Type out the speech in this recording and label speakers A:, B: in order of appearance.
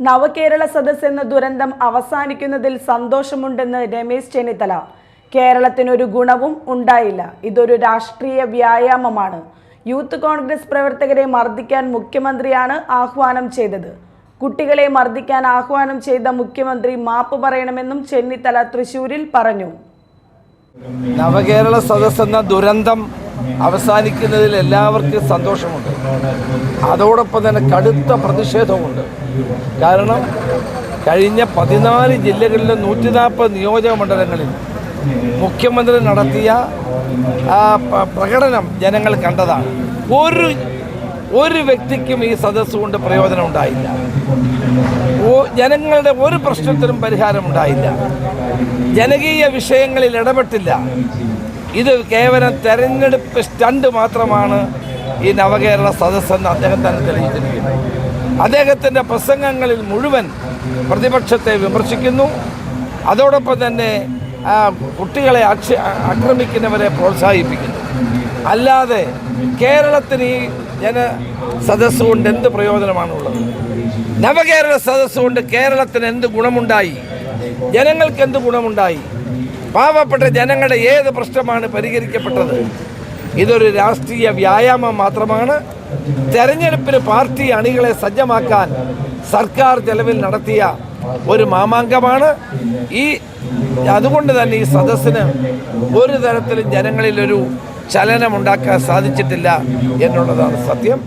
A: നവകേരള സദസ് എന്ന ദുരന്തം അവസാനിക്കുന്നതിൽ സന്തോഷമുണ്ടെന്ന് രമേശ് ചെന്നിത്തല. കേരളത്തിനൊരു ഗുണവും ഉണ്ടായില്ല. ഇതൊരു രാഷ്ട്രീയ വ്യായാമമാണ്. യൂത്ത് കോൺഗ്രസ് പ്രവർത്തകരെ മർദ്ദിക്കാൻ മുഖ്യമന്ത്രിയാണ് ആഹ്വാനം ചെയ്തത്. കുട്ടികളെ മർദ്ദിക്കാൻ ആഹ്വാനം ചെയ്ത മുഖ്യമന്ത്രി മാപ്പ് പറയണമെന്നും ചെന്നിത്തല തൃശൂരിൽ പറഞ്ഞു.
B: നവകേരള സദസ് എന്ന ദുരന്തം അവസാനിക്കുന്നതിൽ എല്ലാവർക്കും സന്തോഷമുണ്ട്. അതോടൊപ്പം തന്നെ കടുത്ത പ്രതിഷേധമുണ്ട് കാരണം കഴിഞ്ഞ പതിനാല് ജില്ലകളിലെ നൂറ്റി നാൽപ്പത് നിയോജക മണ്ഡലങ്ങളിൽ മുഖ്യമന്ത്രി നടത്തിയ പ്രകടനം ജനങ്ങൾ കണ്ടതാണ്. ഒരു ഒരു വ്യക്തിക്കും ഈ സദസ് കൊണ്ട് പ്രയോജനം ഉണ്ടായില്ല. ജനങ്ങളുടെ ഒരു പ്രശ്നത്തിനും പരിഹാരമുണ്ടായില്ല ജനകീയ വിഷയങ്ങളിൽ ഇടപെട്ടില്ല. ഇത് കേവലം തെരഞ്ഞെടുപ്പ് സ്റ്റണ്ട് മാത്രമാണ് ഈ നവകേരള സദസ്സെന്ന് അദ്ദേഹം തന്നെ തെളിയിച്ചിരിക്കുന്നത് അദ്ദേഹത്തിന്റെ പ്രസംഗങ്ങളിൽ മുഴുവൻ പ്രതിപക്ഷത്തെ വിമർശിക്കുന്നു. അതോടൊപ്പം തന്നെ കുട്ടികളെ ആക്രമിക്കുന്നവരെ പ്രോത്സാഹിപ്പിക്കുന്നു. അല്ലാതെ കേരളത്തിന് ഈ ജന സദസ്സ് കൊണ്ട് എന്ത് പ്രയോജനമാണുള്ളത്? നവകേരള സദസ്സ് കൊണ്ട് കേരളത്തിന് എന്ത് ഗുണമുണ്ടായി? ജനങ്ങൾക്ക് എന്ത് ഗുണമുണ്ടായി? പാവപ്പെട്ട ജനങ്ങളുടെ ഏത് പ്രശ്നമാണ് പരിഹരിക്കപ്പെട്ടത്? ഇതൊരു രാഷ്ട്രീയ വ്യായാമം മാത്രമാണ്. തെരഞ്ഞെടുപ്പിന് പാർട്ടി അണികളെ സജ്ജമാക്കാൻ സർക്കാർ ചെലവിൽ നടത്തിയ ഒരു മാമാങ്കമാണ്. ഈ അതുകൊണ്ട് തന്നെ ഈ സദസ്സിന് ഒരു തരത്തിലും ജനങ്ങളിലൊരു ചലനമുണ്ടാക്കാൻ സാധിച്ചിട്ടില്ല എന്നുള്ളതാണ് സത്യം.